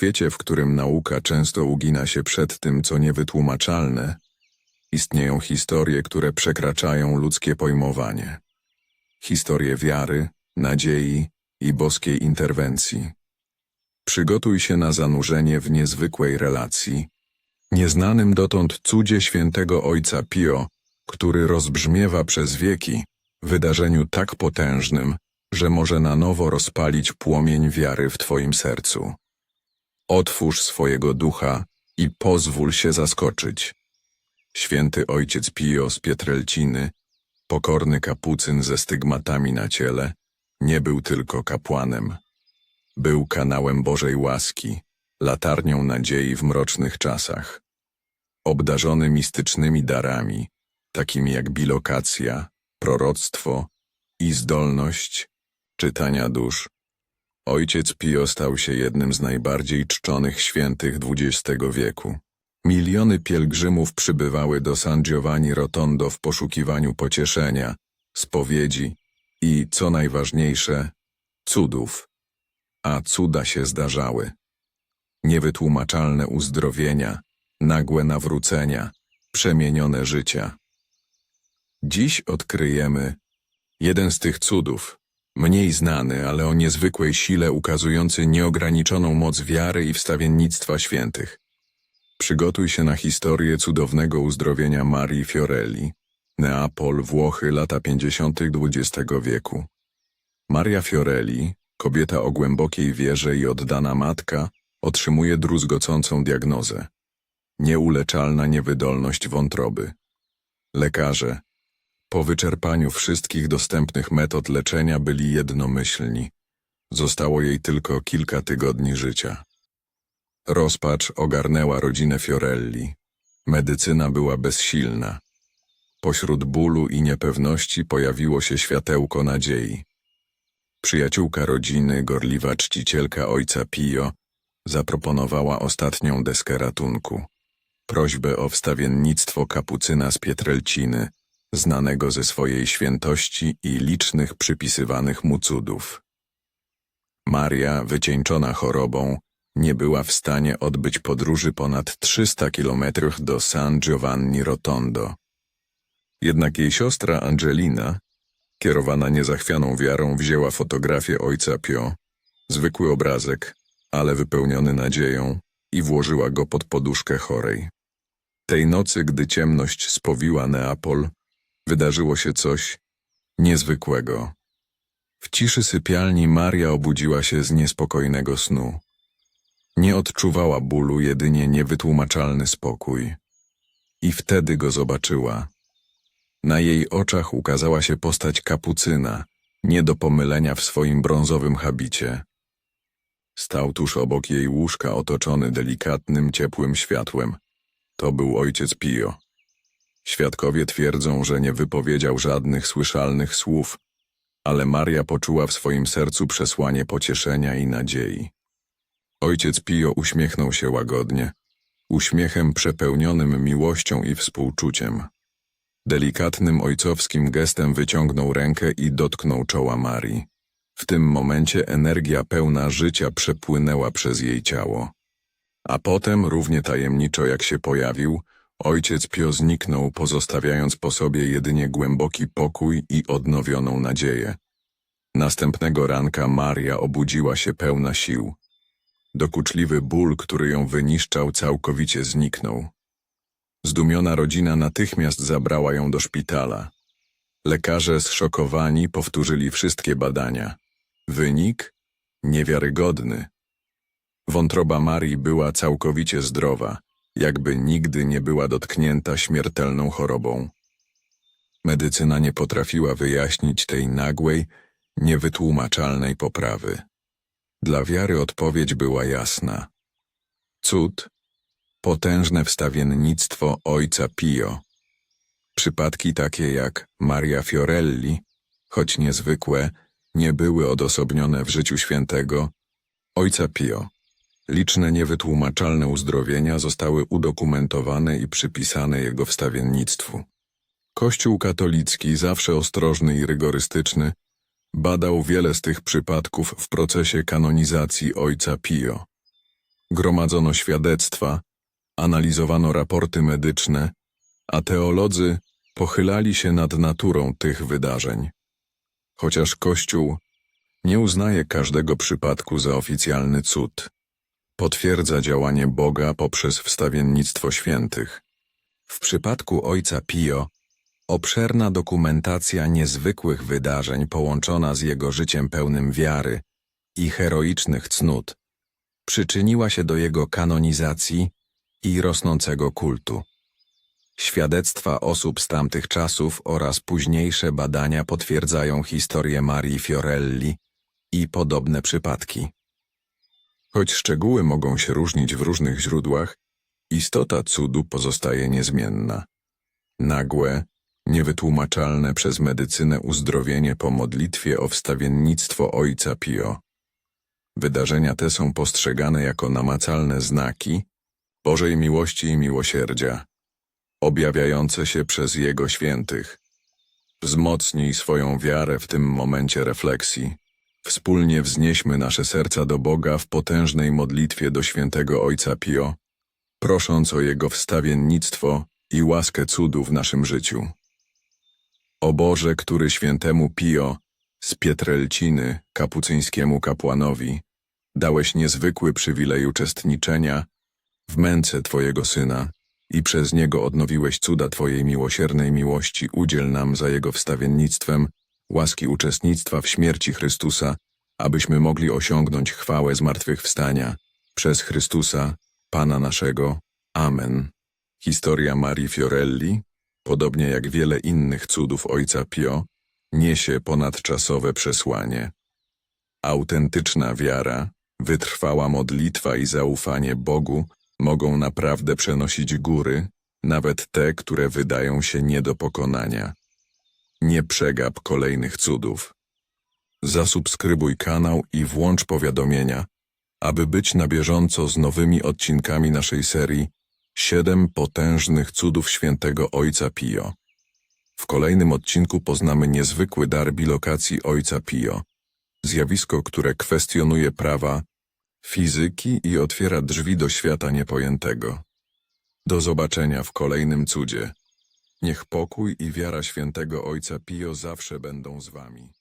świecie, w którym nauka często ugina się przed tym, co niewytłumaczalne, istnieją historie, które przekraczają ludzkie pojmowanie. Historie wiary, nadziei i boskiej interwencji. Przygotuj się na zanurzenie w niezwykłej relacji, nieznanym dotąd cudzie świętego Ojca Pio, który rozbrzmiewa przez wieki, wydarzeniu tak potężnym, że może na nowo rozpalić płomień wiary w Twoim sercu. Otwórz swojego ducha i pozwól się zaskoczyć. Święty Ojciec Pio z Pietrelciny, pokorny kapucyn ze stygmatami na ciele, nie był tylko kapłanem. Był kanałem Bożej łaski, latarnią nadziei w mrocznych czasach. Obdarzony mistycznymi darami, takimi jak bilokacja, proroctwo i zdolność czytania dusz, ojciec Pio stał się jednym z najbardziej czczonych świętych XX wieku. Miliony pielgrzymów przybywały do San Giovanni Rotondo w poszukiwaniu pocieszenia, spowiedzi i, co najważniejsze, cudów. A cuda się zdarzały. Niewytłumaczalne uzdrowienia, nagłe nawrócenia, przemienione życia. Dziś odkryjemy jeden z tych cudów, mniej znany, ale o niezwykłej sile ukazujący nieograniczoną moc wiary i wstawiennictwa świętych. Przygotuj się na historię cudownego uzdrowienia Marii Fiorelli, Neapol, Włochy, lata 50. XX wieku. Maria Fiorelli, kobieta o głębokiej wierze i oddana matka, otrzymuje druzgocącą diagnozę. Nieuleczalna niewydolność wątroby. Lekarze, po wyczerpaniu wszystkich dostępnych metod leczenia byli jednomyślni. Zostało jej tylko kilka tygodni życia. Rozpacz ogarnęła rodzinę Fiorelli. Medycyna była bezsilna. Pośród bólu i niepewności pojawiło się światełko nadziei. Przyjaciółka rodziny, gorliwa czcicielka ojca Pio, zaproponowała ostatnią deskę ratunku. Prośbę o wstawiennictwo kapucyna z Pietrelciny, znanego ze swojej świętości i licznych przypisywanych mu cudów. Maria, wycieńczona chorobą, nie była w stanie odbyć podróży ponad 300 kilometrów do San Giovanni Rotondo. Jednak jej siostra Angelina, kierowana niezachwianą wiarą, wzięła fotografię ojca Pio, zwykły obrazek, ale wypełniony nadzieją, i włożyła go pod poduszkę chorej. Tej nocy, gdy ciemność spowiła Neapol, wydarzyło się coś niezwykłego. W ciszy sypialni Maria obudziła się z niespokojnego snu. Nie odczuwała bólu, jedynie niewytłumaczalny spokój. I wtedy go zobaczyła. Na jej oczach ukazała się postać kapucyna, nie do pomylenia w swoim brązowym habicie. Stał tuż obok jej łóżka otoczony delikatnym, ciepłym światłem. To był ojciec Pio. Świadkowie twierdzą, że nie wypowiedział żadnych słyszalnych słów, ale Maria poczuła w swoim sercu przesłanie pocieszenia i nadziei. Ojciec Pio uśmiechnął się łagodnie, uśmiechem przepełnionym miłością i współczuciem. Delikatnym ojcowskim gestem wyciągnął rękę i dotknął czoła Marii. W tym momencie energia pełna życia przepłynęła przez jej ciało. A potem, równie tajemniczo jak się pojawił, ojciec Pio zniknął, pozostawiając po sobie jedynie głęboki pokój i odnowioną nadzieję. Następnego ranka Maria obudziła się pełna sił. Dokuczliwy ból, który ją wyniszczał, całkowicie zniknął. Zdumiona rodzina natychmiast zabrała ją do szpitala. Lekarze zszokowani powtórzyli wszystkie badania. Wynik? Niewiarygodny. Wątroba Marii była całkowicie zdrowa, jakby nigdy nie była dotknięta śmiertelną chorobą. Medycyna nie potrafiła wyjaśnić tej nagłej, niewytłumaczalnej poprawy. Dla wiary odpowiedź była jasna. Cud, potężne wstawiennictwo ojca Pio. Przypadki takie jak Maria Fiorelli, choć niezwykłe, nie były odosobnione w życiu świętego ojca Pio. Liczne niewytłumaczalne uzdrowienia zostały udokumentowane i przypisane jego wstawiennictwu. Kościół katolicki, zawsze ostrożny i rygorystyczny, badał wiele z tych przypadków w procesie kanonizacji ojca Pio. Gromadzono świadectwa, analizowano raporty medyczne, a teolodzy pochylali się nad naturą tych wydarzeń. Chociaż Kościół nie uznaje każdego przypadku za oficjalny cud, potwierdza działanie Boga poprzez wstawiennictwo świętych. W przypadku ojca Pio obszerna dokumentacja niezwykłych wydarzeń połączona z jego życiem pełnym wiary i heroicznych cnót przyczyniła się do jego kanonizacji i rosnącego kultu. Świadectwa osób z tamtych czasów oraz późniejsze badania potwierdzają historię Marii Fiorelli i podobne przypadki. Choć szczegóły mogą się różnić w różnych źródłach, istota cudu pozostaje niezmienna. Nagłe, niewytłumaczalne przez medycynę uzdrowienie po modlitwie o wstawiennictwo Ojca Pio. Wydarzenia te są postrzegane jako namacalne znaki Bożej miłości i miłosierdzia, objawiające się przez Jego świętych. Wzmocnij swoją wiarę w tym momencie refleksji. Wspólnie wznieśmy nasze serca do Boga w potężnej modlitwie do świętego Ojca Pio, prosząc o Jego wstawiennictwo i łaskę cudu w naszym życiu. O Boże, który świętemu Pio z Pietrelciny, kapucyńskiemu kapłanowi, dałeś niezwykły przywilej uczestniczenia w męce Twojego Syna i przez Niego odnowiłeś cuda Twojej miłosiernej miłości, udziel nam za Jego wstawiennictwem łaski uczestnictwa w śmierci Chrystusa, abyśmy mogli osiągnąć chwałę zmartwychwstania przez Chrystusa, Pana naszego. Amen. Historia Marii Fiorelli, podobnie jak wiele innych cudów Ojca Pio, niesie ponadczasowe przesłanie. Autentyczna wiara, wytrwała modlitwa i zaufanie Bogu mogą naprawdę przenosić góry, nawet te, które wydają się nie do pokonania. Nie przegap kolejnych cudów. Zasubskrybuj kanał i włącz powiadomienia, aby być na bieżąco z nowymi odcinkami naszej serii Siedem potężnych cudów świętego Ojca Pio. W kolejnym odcinku poznamy niezwykły dar bilokacji Ojca Pio, zjawisko, które kwestionuje prawa fizyki i otwiera drzwi do świata niepojętego. Do zobaczenia w kolejnym cudzie. Niech pokój i wiara świętego Ojca Pio zawsze będą z wami.